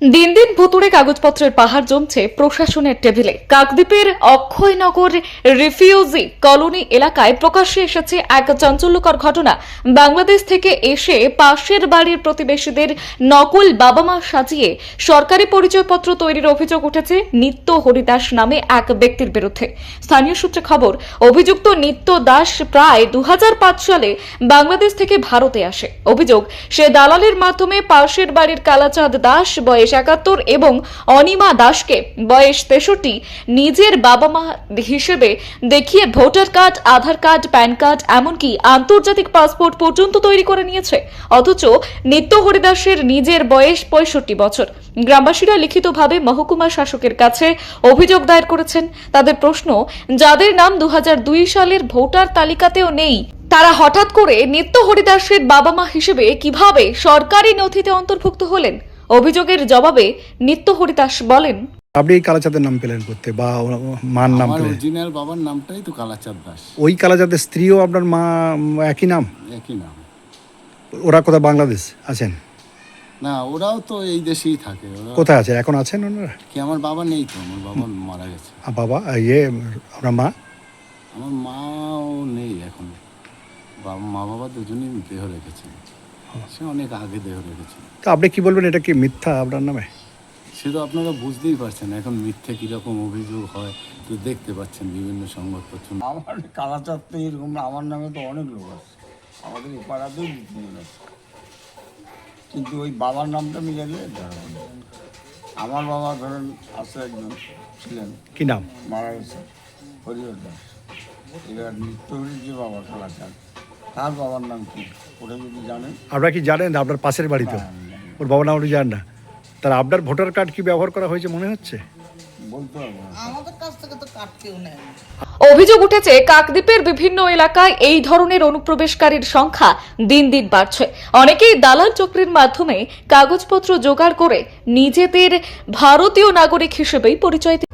দিন দিন ভুতুড়ে কাগজপত্রের পাহাড় জমছে প্রশাসনের টেবিলে। কাকদ্বীপের অক্ষয়নগর রিফিউজি কলোনি এলাকায় প্রকাশ্যে এসেছে এক চাঞ্চল্যকর ঘটনা। বাংলাদেশ থেকে এসে পাশের বাড়ির প্রতিবেশীদের নকল বাবা মা সাজিয়ে সরকারি পরিচয়পত্র তৈরির অভিযোগ উঠেছে নিত্য হরিদাস নামে এক ব্যক্তির বিরুদ্ধে। স্থানীয় সূত্রে খবর, অভিযুক্ত নিত্য দাস প্রায় দু হাজার পাঁচ সালে বাংলাদেশ থেকে ভারতে আসে। অভিযোগ, সে দালালের মাধ্যমে পাশের বাড়ির কালাচাঁদ দাস বয়স একাত্তর এবং অনিমা দাসকে বয়স তেষট্টি নিজের বাবা মা হিসেবে দেখিয়ে voter card, Aadhaar card, PAN card এমনকি আন্তর্জাতিক পাসপোর্ট পর্যন্ত তৈরি করে নিয়েছে। অথচ নিত্য হরিদাসের নিজের বয়স পঁয়ষট্টি বছর। গ্রামবাসীরা লিখিতভাবে মহকুমা শাসকের কাছে অভিযোগ দায়ের করেছেন। তাদের প্রশ্ন, যাদের নাম দু হাজার দুই সালের ভোটার তালিকাতেও নেই, তারা হঠাৎ করে নিত্য হরিদাসের বাবা মা হিসেবে কীভাবে সরকারি নথিতে অন্তর্ভুক্ত হলেন? অভিযোগের জবাবে নিত্য হরিদাস বলেন আপনি এই কালাচাঁদের নাম পেলেন করতে বা মার নাম পেলেন? অরিজিনাল বাবার নামটাই তো কালাচাঁদ দাস। ওই কালাচাঁদের স্ত্রীও আপনার মা একই নাম? একই নাম। ওরা কোথায়? বাংলাদেশ আছেন? না ওরাও তো এই দেশেই থাকে। ওরা কোথায় আছে এখন আছেন ওনারা? কি আমার বাবা নেই তো? আমার বাবা মারা গেছে। আর বাবা ইয়ে আপনার মা? আমার মাও নেই এখন। বাবা মা বাবা দুজনেই দেহ রেখেছিল সে অনেক আগে দেহ রেখেছিল। তো আপনি কি বলবেন এটা কি মিথ্যা আপনার নামে? সে তো আপনারা বুঝতেই পারছেন এখন মিথ্যে কীরকম অভিযোগ হয় তো দেখতে পাচ্ছেন বিভিন্ন সংবাদপত্র। আমার কালাচাঁদ তো এরকম না, আমার নামে তো অনেক লোক আছে। আমাদের এই পাড়াতেও দু তিনজন আছে। কিন্তু ওই বাবার নামটা হবে না। আমার বাবা ধরেন আছে একজন ছিলেন। কি নাম? মারা গেছে। হরিহর দাস। এবার নিত্যহরির যে বাবা কালাচাঁদ তার বাবার নাম কি? ওটা যদি জানেন। আপনারা কি জানেন আপনার পাশের বাড়িতে? ওর বাবার নাম আপনি জানেন না। তার আপনার ভোটার কার্ড কি ব্যবহার করা হয়েছে মনে হচ্ছে? বলতে পারব না। আমাদের কাছ থেকে তো কাঠ কেউ নেয় অভিযোগ উঠেছে কাকদ্বীপের বিভিন্ন এলাকায় এই ধরনের অনুপ্রবেশকারীর সংখ্যা দিন দিন বাড়ছে। অনেকেই দালাল চক্রের মাধ্যমে কাগজপত্র জোগাড় করে নিজেদের ভারতীয় নাগরিক হিসেবেই পরিচয় দি-